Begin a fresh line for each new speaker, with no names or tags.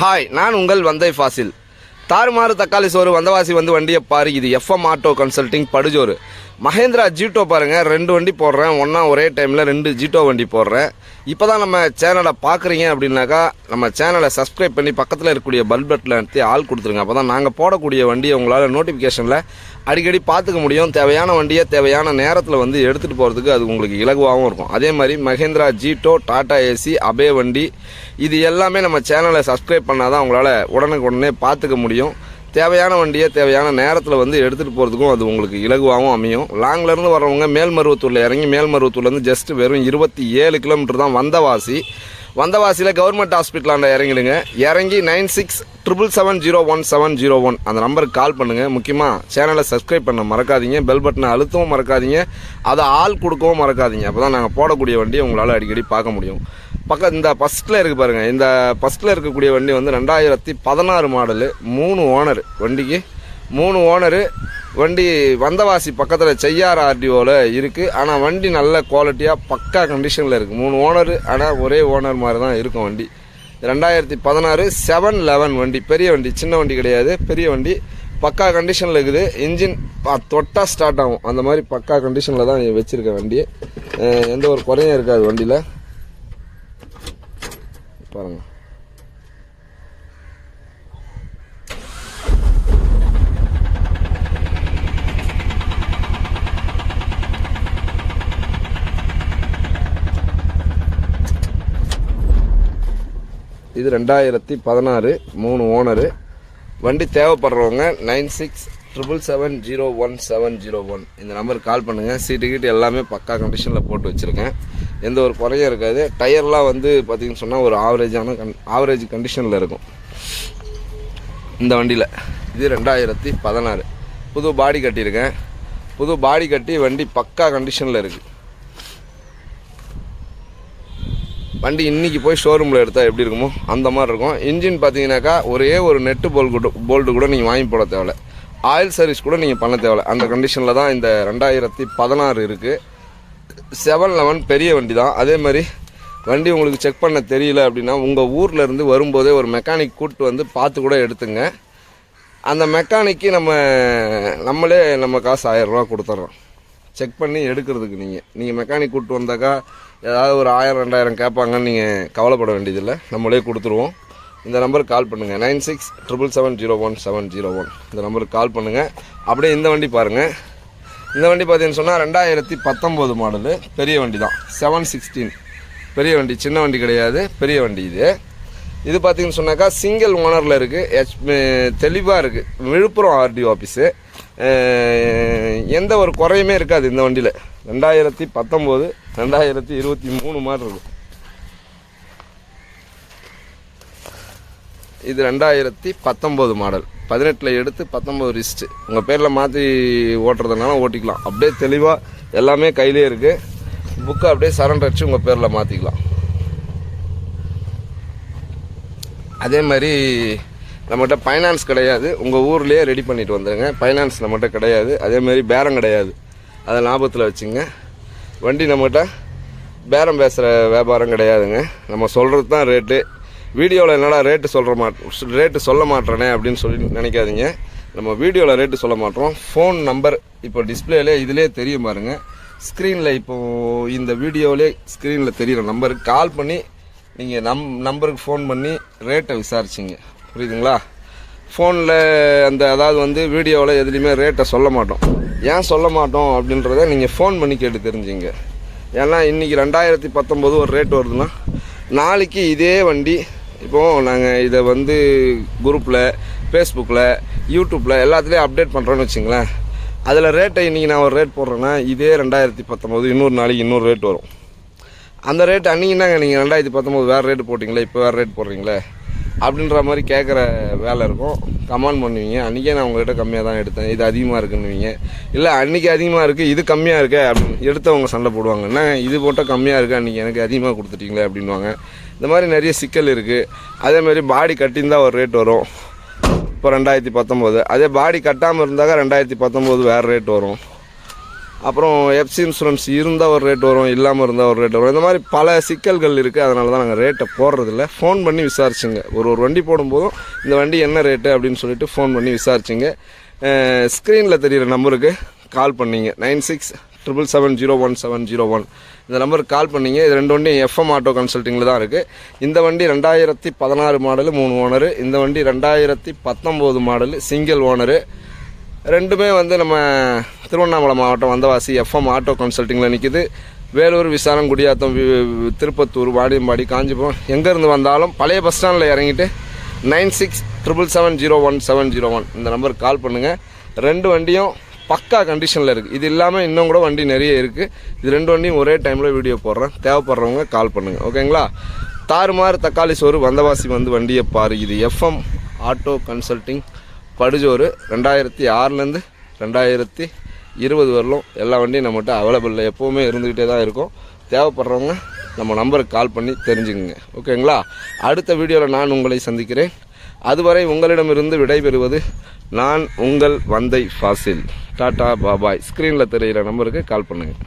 Hi நான் உங்கள் வந்தை ஃபாசில். தாறுமாறு தக்காளி சோறு வந்தவாசி வந்து வண்டியை பாரு இது எஃப்எம் ஆட்டோ கன்சல்டிங் படுஜோறு. மகேந்திரா ஜீட்டோ பாருங்கள் ரெண்டு வண்டி போடுறேன். ஒன்றா ஒரே டைமில் ரெண்டு ஜீட்டோ வண்டி போடுறேன். இப்போ தான் நம்ம சேனலை பார்க்குறீங்க அப்படின்னாக்கா நம்ம சேனலை சப்ஸ்கிரைப் பண்ணி பக்கத்தில் இருக்கக்கூடிய பல் பட்டில் எடுத்து ஆள் கொடுத்துருங்க. அப்போ தான் நாங்கள் போடக்கூடிய வண்டியை உங்களால் நோட்டிஃபிகேஷனில் அடிக்கடி பார்த்துக்க முடியும். தேவையான வண்டியை தேவையான நேரத்தில் வந்து எடுத்துகிட்டு போகிறதுக்கு அது உங்களுக்கு இலகுவாகவும் இருக்கும். அதே மாதிரி மகேந்திரா ஜீட்டோ டாடா ஏசி அபே வண்டி இது எல்லாமே நம்ம சேனலை சப்ஸ்கிரைப் பண்ணால் தான் உங்களால் உடனுக்கு உடனே பார்த்துக்க முடியும். தேவையான வண்டியை தேவையான நேரத்தில் வந்து எடுத்துகிட்டு போகிறதுக்கும் அது உங்களுக்கு இலகுவாகவும் அமையும். லாங்லேருந்து வரவங்க மேல்மருவத்தூரில் இறங்கி மேல்மருவத்தூர்லேருந்து ஜஸ்ட் வெறும் இருபத்தி ஏழு கிலோமீட்டர் தான் வந்தவாசி. வந்தவாசியில் கவர்மெண்ட் ஹாஸ்பிட்டலாண்ட இறங்கிடுங்க. இறங்கி nine six triple seven zero one seven zero one அந்த நம்பருக்கு கால் பண்ணுங்கள் முக்கியமாக சேனலை சப்ஸ்கிரைப் பண்ண மறக்காதீங்க. பெல் பட்டனை அழுத்தவும் மறக்காதீங்க. அதை ஆள் கொடுக்கவும் மறக்காதீங்க. அப்போ தான் நாங்கள் போடக்கூடிய வண்டியை உங்களால் அடிக்கடி பார்க்க முடியும். பக்கம் இந்த ஃபஸ்ட்டில் இருக்குது பாருங்கள் இந்த ஃபஸ்ட்டில் இருக்கக்கூடிய வண்டி வந்து ரெண்டாயிரத்தி பதினாறு மாடலு மூணு ஓனர் வண்டிக்கு. மூணு ஓனரு வண்டி வந்தவாசி பக்கத்தில் செய்யார் ஆர்டிஓவில் இருக்குது ஆனால் வண்டி நல்ல குவாலிட்டியாக பக்கா கண்டிஷனில் இருக்குது மூணு ஓனரு ஆனால் ஒரே ஓனர் மாதிரி தான் இருக்கும் வண்டி. ரெண்டாயிரத்தி பதினாறு செவன் லெவன் வண்டி. பெரிய வண்டி சின்ன வண்டி கிடையாது. பெரிய வண்டி. பக்கா கண்டிஷனில் இருக்குது. இன்ஜின் தொட்டா ஸ்டார்ட் ஆகும். அந்த மாதிரி பக்கா கண்டிஷனில் தான் வச்சுருக்கேன் வண்டி எந்த ஒரு குறையும் இருக்காது வண்டியில். பாருங்க. இது ரெண்டாயிரத்தி பதினாறு மூணு ஓனரு. வண்டி தேவைப்படுறவங்க nine six triple seven zero one seven zero one. இந்த நம்பருக்கு கால் பண்ணுங்கள் சீட்டு கீட்டு எல்லாமே பக்கா கண்டிஷனில் போட்டு வச்சுருக்கேன். எந்த ஒரு குறையும் இருக்காது. டயர்லாம் வந்து பார்த்திங்கன்னு சொன்னால் ஒரு ஆவரேஜான கன் ஆவரேஜ் கண்டிஷனில் இருக்கும். இந்த வண்டியில். இது ரெண்டாயிரத்தி பதினாறு. புது பாடி கட்டியிருக்கேன். புது பாடி கட்டி வண்டி பக்கா கண்டிஷனில் இருக்குது வண்டி இன்றைக்கி போய் ஷோரூமில் எடுத்தால் எப்படி இருக்குமோ அந்த மாதிரி இருக்கும். இன்ஜின் பார்த்தீங்கன்னாக்கா ஒரே ஒரு நெட்டு போல் கூட போல்ட்டு கூட நீங்கள் வாங்கி போட தேவையில்ல. ஆயில் சர்வீஸ் கூட நீங்கள் பண்ண தேவையில்ல. அந்த கண்டிஷனில் தான் இந்த ரெண்டாயிரத்தி பதினாறு இருக்குது செவன் லெவன் பெரிய வண்டி தான் அதே மாதிரி வண்டி உங்களுக்கு செக் பண்ண தெரியல அப்படின்னா உங்கள் ஊரில் இருந்து வரும்போதே ஒரு மெக்கானிக் கூப்பிட்டு வந்து பார்த்து கூட எடுத்துங்க. அந்த மெக்கானிக்கு நம்ம நம்மளே நம்ம காசு ஆயிரரூவா கொடுத்துட்றோம் செக் பண்ணி எடுக்கிறதுக்கு நீங்கள் நீங்கள் மெக்கானிக் கூப்பிட்டு வந்தாக்கா ஏதாவது ஒரு ஆயிரம் ரெண்டாயிரம் கேட்பாங்கன்னு நீங்கள் கவலைப்பட வேண்டியதில்லை. நம்மளே கொடுத்துருவோம். இந்த நம்பருக்கு கால் பண்ணுங்கள் nine six triple seven zero one seven zero one. இந்த நம்பருக்கு கால் பண்ணுங்கள் அப்படியே இந்த வண்டி பாருங்கள் இந்த வண்டி பார்த்தீங்கன்னு சொன்னால் ரெண்டாயிரத்தி பத்தொம்போது மாடலு பெரிய வண்டி தான். செவன் சிக்ஸ்டீன் பெரிய வண்டி சின்ன வண்டி கிடையாது. பெரிய வண்டி இது. இது பார்த்தீங்கன்னு சொன்னாக்கா சிங்கிள் ஓனரில் இருக்குது ஹெச் தெளிவாக இருக்குது விழுப்புரம் ஆர்டிஓ ஆஃபீஸு எந்த ஒரு குறையுமே இருக்காது இந்த வண்டியில். ரெண்டாயிரத்தி பத்தொம்போது ரெண்டாயிரத்தி இருபத்தி மூணு மாதிரி இருக்கும். இது ரெண்டாயிரத்தி பத்தொம்போது மாடல். பதினெட்டில் எடுத்து பத்தொம்போது ரிஸ்ட்டு உங்கள் பேரில் மாற்றி ஓட்டுறதுனால ஓட்டிக்கலாம். அப்படியே தெளிவாக எல்லாமே கையிலே இருக்குது புக்கை அப்படியே சரண்டர் அடிச்சு உங்கள் பேரில் மாற்றிக்கலாம் அதே மாதிரி நம்மகிட்ட ஃபைனான்ஸ் கிடையாது. உங்கள் ஊர்லேயே ரெடி பண்ணிட்டு வந்துடுங்க ஃபைனான்ஸ் நம்மகிட்ட கிடையாது. அதே மாதிரி பேரம் கிடையாது. அதை லாபத்தில் வச்சுங்க. வண்டி நம்மகிட்ட பேரம் பேசுகிற வியாபாரம் கிடையாதுங்க. நம்ம சொல்கிறது தான் ரேட்டு வீடியோவில் என்னடா ரேட்டு சொல்கிற மாட் ரேட்டு சொல்ல மாட்டேனே அப்படின்னு சொல்லி நினைக்காதீங்க. நம்ம வீடியோவில் ரேட்டு சொல்ல மாட்டோம் ஃபோன் நம்பர் இப்போ டிஸ்பிளேலே இதிலே தெரியும் பாருங்கள் ஸ்க்ரீனில் இப்போது இந்த வீடியோவிலே ஸ்க்ரீனில் தெரிகிற நம்பருக்கு கால் பண்ணி நீங்கள் நம் நம்பருக்கு ஃபோன் பண்ணி ரேட்டை விசாரிச்சிங்க. புரியுதுங்களா? ஃபோனில் அந்த அதாவது வந்து வீடியோவில் எதுலேயுமே ரேட்டை சொல்ல மாட்டோம். ஏன் சொல்ல மாட்டோம் அப்படின்றத நீங்கள் ஃபோன் பண்ணி கேட்டு தெரிஞ்சுங்க. ஏன்னா இன்றைக்கி ரெண்டாயிரத்தி பத்தொம்போது ஒரு ரேட் வருதுன்னா நாளைக்கு இதே வண்டி இப்போது நாங்கள் இதை வந்து குரூப்பில் ஃபேஸ்புக்கில் யூடியூப்பில் எல்லாத்துலேயும் அப்டேட் பண்ணுறோன்னு வச்சுங்களேன். அதில் ரேட்டை இன்றைக்கி நான் ஒரு ரேட் போடுறேன்னா இதே ரெண்டாயிரத்தி பத்தொம்போது இன்னொரு நாளைக்கு இன்னொரு ரேட் வரும். அந்த ரேட் அன்றைக்கினாங்க நீங்கள் ரெண்டாயிரத்தி பத்தொம்போது வேறு ரேட்டு போட்டிங்களே இப்போ வேறு ரேட் போடுறீங்களே அப்படின்ற மாதிரி கேட்குற வேலை இருக்கும். கமெண்ட் பண்ணுவீங்க. அன்றைக்கே நான் உங்கள்கிட்ட கம்மியாக தான் எடுத்தேன். இது அதிகமாக இருக்குன்னுவீங்க. இல்லை அன்றைக்கி அதிகமாக இருக்குது இது கம்மியாக இருக்கே அப்படின்னு எடுத்தவங்க சண்டை போடுவாங்க. என்ன இது போட்டால் கம்மியாக இருக்குது அன்றைக்கி எனக்கு அதிகமாக கொடுத்துட்டீங்களே அப்படின்வாங்க இந்த மாதிரி நிறைய சிக்கல் இருக்குது அதே மாதிரி பாடி கட்டியிருந்தா ஒரு ரேட் வரும். இப்போ ரெண்டாயிரத்தி பத்தொம்போது. அதே பாடி கட்டாமல் இருந்தாக்கா ரெண்டாயிரத்தி பத்தொம்போது வேறு ரேட் வரும். அப்புறம் எஃப்சி இன்சூரன்ஸ் இருந்தால் ஒரு ரேட் வரும் இல்லாமல் இருந்தால் ஒரு ரேட் வரும். இந்த மாதிரி பல சிக்கல்கள் இருக்குது அதனால தான் நாங்கள் ரேட்டை போடுறதில்ல. ஃபோன் பண்ணி விசாரிச்சுங்க. ஒரு ஒரு வண்டி போடும்போதும் இந்த வண்டி என்ன ரேட்டு அப்படின்னு சொல்லிட்டு ஃபோன் பண்ணி விசாரிச்சுங்க. ஸ்க்ரீனில் தெரிகிற நம்பருக்கு கால் பண்ணீங்க. Nine six triple seven zero one seven zero one இந்த நம்பருக்கு கால் பண்ணீங்க. இது ரெண்டு வண்டியும் எஃப்எம் ஆட்டோ கன்சல்ட்டிங்கில் தான் இருக்குது இந்த வண்டி ரெண்டாயிரத்தி பதினாறு மாடலு மூணு ஓனரு இந்த வண்டி ரெண்டாயிரத்தி பத்தொம்போது மாடலு சிங்கிள் ஓனரு ரெண்டுமே வந்து நம்ம திருவண்ணாமலை மாவட்டம் வந்தவாசி எஃப்எம் ஆட்டோ கன்சல்ட்டிங்கில் நிற்கிது வேலூர் விசாரம் குடியாத்தம் திருப்பத்தூர் வாடியம்பாடி காஞ்சிபுரம். எங்கேருந்து வந்தாலும் பழைய பஸ் ஸ்டாண்டில் இறங்கிட்டு nine six triple seven zero one seven zero one இந்த நம்பருக்கு கால் பண்ணுங்கள் ரெண்டு வண்டியும் பக்கா கண்டிஷனில் இருக்குது இது இல்லாமல் இன்னும் கூட வண்டி நிறைய இருக்குது இது ரெண்டு வண்டியும் ஒரே டைமில் வீடியோ போடுறேன். தேவைப்படுறவங்க கால் பண்ணுங்கள் ஓகேங்களா தாறுமாறு தக்காளி சோறு வந்தவாசி வந்து வண்டியை பாரு இது எஃப்எம் ஆட்டோ கன்சல்ட்டிங் படுஜோறு ரெண்டாயிரத்தி ஆறுலேருந்து ரெண்டாயிரத்தி இருபது வரலும் எல்லா வண்டியும் நம்மகிட்ட அவைலபிளில் எப்போவுமே இருந்துக்கிட்டே தான் இருக்கும். தேவைப்படுறவங்க நம்ம நம்பருக்கு கால் பண்ணி தெரிஞ்சுக்குங்க. ஓகேங்களா அடுத்த வீடியோவில் நான் உங்களை சந்திக்கிறேன். அதுவரை உங்களிடமிருந்து விடைபெறுவது நான் உங்கள் வந்தை ஃபாசில். டாடா பாபாய். ஸ்க்ரீனில் தெரிகிற நம்பருக்கு கால் பண்ணுங்கள்